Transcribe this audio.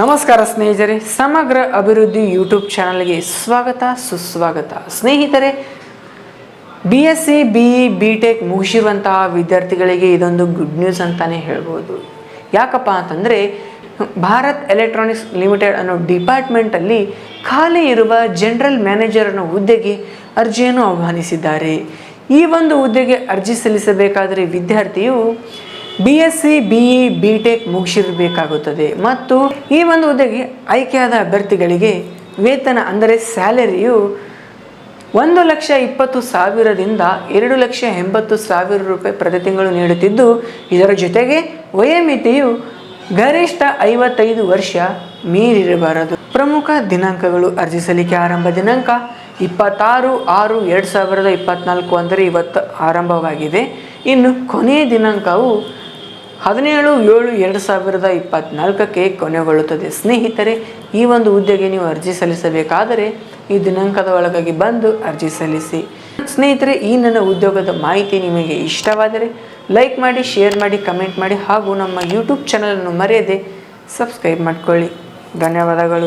ನಮಸ್ಕಾರ ಸ್ನೇಹಿತರೆ, ಸಮಗ್ರ ಅಭಿವೃದ್ಧಿ ಯೂಟ್ಯೂಬ್ ಚಾನಲ್ಗೆ ಸ್ವಾಗತ, ಸುಸ್ವಾಗತ. ಸ್ನೇಹಿತರೆ B S C B B tech ಮುಗಿಸಿರುವಂತಹ ವಿದ್ಯಾರ್ಥಿಗಳಿಗೆ ಇದೊಂದು ಗುಡ್ ನ್ಯೂಸ್ ಅಂತಲೇ ಹೇಳ್ಬೋದು. ಯಾಕಪ್ಪ ಅಂತಂದರೆ, ಭಾರತ್ ಎಲೆಕ್ಟ್ರಾನಿಕ್ಸ್ ಲಿಮಿಟೆಡ್ ಅನ್ನೋ ಡಿಪಾರ್ಟ್ಮೆಂಟಲ್ಲಿ ಖಾಲಿ ಇರುವ ಜನರಲ್ ಮ್ಯಾನೇಜರ್ ಅನ್ನೋ ಹುದ್ದೆಗೆ ಅರ್ಜಿಯನ್ನು ಆಹ್ವಾನಿಸಿದ್ದಾರೆ. ಈ ಒಂದು ಹುದ್ದೆಗೆ ಅರ್ಜಿ ಸಲ್ಲಿಸಬೇಕಾದರೆ ವಿದ್ಯಾರ್ಥಿಯು B S C B B tech ಮುಗಿಸಿರಬೇಕಾಗುತ್ತದೆ. ಮತ್ತು ಈ ಒಂದು ಹುದ್ದೆಗೆ ಆಯ್ಕೆಯಾದ ಅಭ್ಯರ್ಥಿಗಳಿಗೆ ವೇತನ ಅಂದರೆ ಸ್ಯಾಲರಿಯು ಒಂದು ಲಕ್ಷ ಇಪ್ಪತ್ತು ಸಾವಿರದಿಂದ ಎರಡು ಲಕ್ಷ ಎಂಬತ್ತು ಸಾವಿರ ರೂಪಾಯಿ ಪ್ರತಿ ತಿಂಗಳು ನೀಡುತ್ತಿದ್ದು, ಇದರ ಜೊತೆಗೆ ವಯೋಮಿತಿಯು ಗರಿಷ್ಠ ಐವತ್ತೈದು ವರ್ಷ ಮೀರಿರಬಾರದು. ಪ್ರಮುಖ ದಿನಾಂಕಗಳು ಅರ್ಜಿ ಸಲ್ಲಿಕೆ ಆರಂಭ ದಿನಾಂಕ ಇಪ್ಪತ್ತಾರು ಆರು ಎರಡು ಸಾವಿರದ ಇಪ್ಪತ್ತ್ನಾಲ್ಕು ಅಂದರೆ ಇವತ್ತು ಆರಂಭವಾಗಿದೆ. ಇನ್ನು ಕೊನೆಯ ದಿನಾಂಕವು ಹದಿನೇಳು, ಏಳು, ಎರಡು ಸಾವಿರದ ಇಪ್ಪತ್ನಾಲ್ಕಕ್ಕೆ ಕೊನೆಗೊಳ್ಳುತ್ತದೆ. ಸ್ನೇಹಿತರೆ, ಈ ಒಂದು ಹುದ್ದೆಗೆ ನೀವು ಅರ್ಜಿ ಸಲ್ಲಿಸಬೇಕಾದರೆ ಈ ದಿನಾಂಕದ ಒಳಗಾಗಿ ಬಂದು ಅರ್ಜಿ ಸಲ್ಲಿಸಿ. ಸ್ನೇಹಿತರೆ, ಈ ನನ್ನ ಉದ್ಯೋಗದ ಮಾಹಿತಿ ನಿಮಗೆ ಇಷ್ಟವಾದರೆ ಲೈಕ್ ಮಾಡಿ, ಶೇರ್ ಮಾಡಿ, ಕಮೆಂಟ್ ಮಾಡಿ ಹಾಗೂ ನಮ್ಮ ಯೂಟ್ಯೂಬ್ ಚಾನಲನ್ನು ಮರೆಯದೆ ಸಬ್ಸ್ಕ್ರೈಬ್ ಮಾಡಿಕೊಳ್ಳಿ. ಧನ್ಯವಾದಗಳು.